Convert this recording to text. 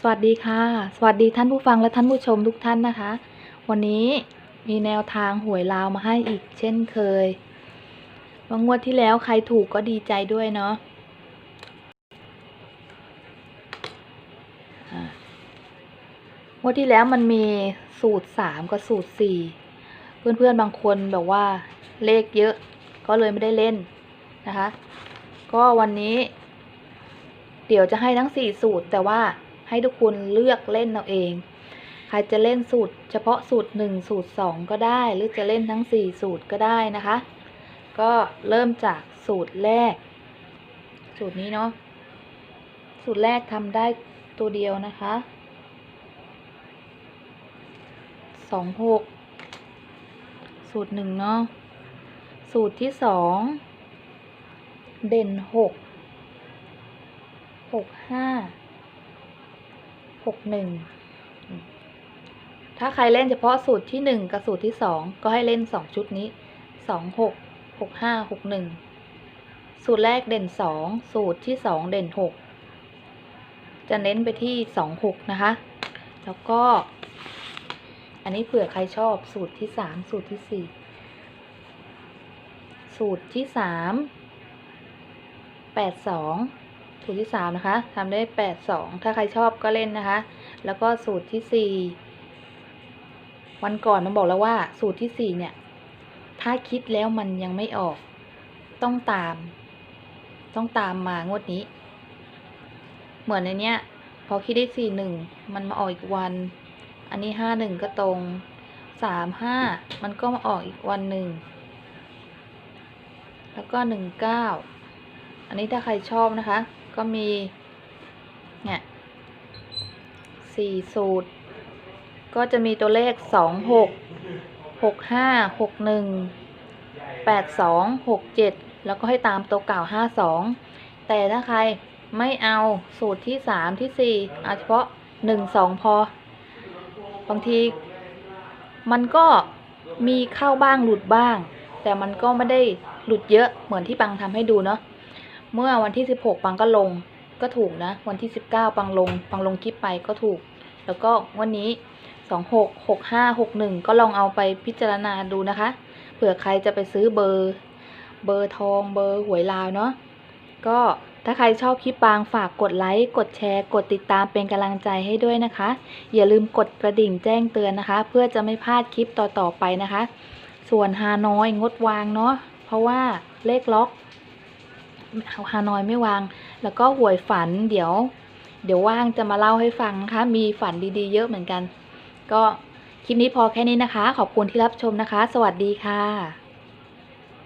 สวัสดีค่ะ สวัสดีท่านผู้ฟังและท่านผู้ชมทุกท่านนะคะ วันนี้มีแนวทางหวยลาวมาให้อีกเช่นเคยว่างวดที่แล้วใครถูกก็ดีใจด้วยเนาะอ่างวดที่แล้วมันมีสูตรสามกับสูตรสี่เพื่อนๆบางคนแบบว่าเลขเยอะก็เลยไม่ได้เล่นนะคะ ก็วันนี้ เดี๋ยวจะให้ทั้งสี่สูตรแต่ว่า ให้ทุกคนเลือกเล่นเอาเอง ใครจะเล่นสูตร เฉพาะสูตรหนึ่งสูตรสองก็ได้ หรือจะเล่นทั้งสี่สูตรก็ได้นะคะ ก็เริ่มจากสูตรแรก สูตรนี้เนาะสูตรแรกทำได้ตัวเดียวนะคะสองหกสูตรหนึ่งเนาะสูตรที่สองเด่นหกหกห้า หกหนึ่งถ้าใครเล่นเฉพาะสูตรที่หนึ่งกับสูตรที่สองก็ให้เล่นสองชุดนี้สองหกหกห้าหกหนึ่งสูตรแรกเด่นสองสูตรที่สองเด่นหกจะเน้นไปที่สองหกนะคะ แล้วก็ อันนี้เผื่อใครชอบสูตรที่สามสูตรที่สี่สูตรที่สามแปดสอง สูตรที่สามนะคะทำได้แปดสองถ้าใครชอบก็เล่นนะคะ แล้วก็สูตรที่สี่วันก่อนมันบอกแล้วว่าสูตรที่สี่เนี่ย ถ้าคิดแล้วมันยังไม่ออก ต้องตาม ต้องตามมางวดนี้ เหมือนในเนี้ย พอคิดได้สี่หนึ่งมันมาออกอีกวัน อันนี้ห้าหนึ่งก็ตรงสามห้ามันก็มาออกอีกวันหนึ่ง แล้วก็หนึ่งเก้า อันนี้ถ้าใครชอบนะคะ ก็มี เนี่ยสี่สูตร ก็จะมีตัวเลขสองหกหกห้าหกหนึ่งแปดสองหกเจ็ดแล้วก็ให้ตามตัวเก่าห้าสองแต่ถ้าใครไม่เอาสูตรที่สามที่สี่เอาเฉพาะหนึ่งสองพอ บางทีมันก็มีเข้าบ้างหลุดบ้าง แต่มันก็ไม่ได้หลุดเยอะเหมือนที่ปังทำให้ดูเนาะ เมื่อวันที่ 16 ปังก็ลงก็ถูกนะ วันที่ 19 ปังลง ปังลงคลิปไปก็ถูก แล้วก็วันนี้ 26 65 61 ก็ลองเอาไปพิจารณาดูนะคะ เผื่อใครจะไปซื้อเบอร์ เบอร์ทอง เบอร์หวยลาวเนาะ ก็ถ้าใครชอบคลิปปางฝากกดไลค์ กดแชร์ กดติดตามเป็นกำลังใจให้ด้วยนะคะ อย่าลืมกดกระดิ่งแจ้งเตือนนะคะ เพื่อจะไม่พลาดคลิปต่อๆไปนะคะ ส่วนฮานอยงดวางเนาะ เพราะว่าเลขล็อก ฮานอยไม่วาง แล้วก็หวยฝันเดี๋ยว เดี๋ยวว่างจะมาเล่าให้ฟังนะคะ มีฝันดีๆ เยอะเหมือนกัน ก็คลิปนี้พอแค่นี้นะคะ ขอบคุณที่รับชมนะคะ สวัสดีค่ะ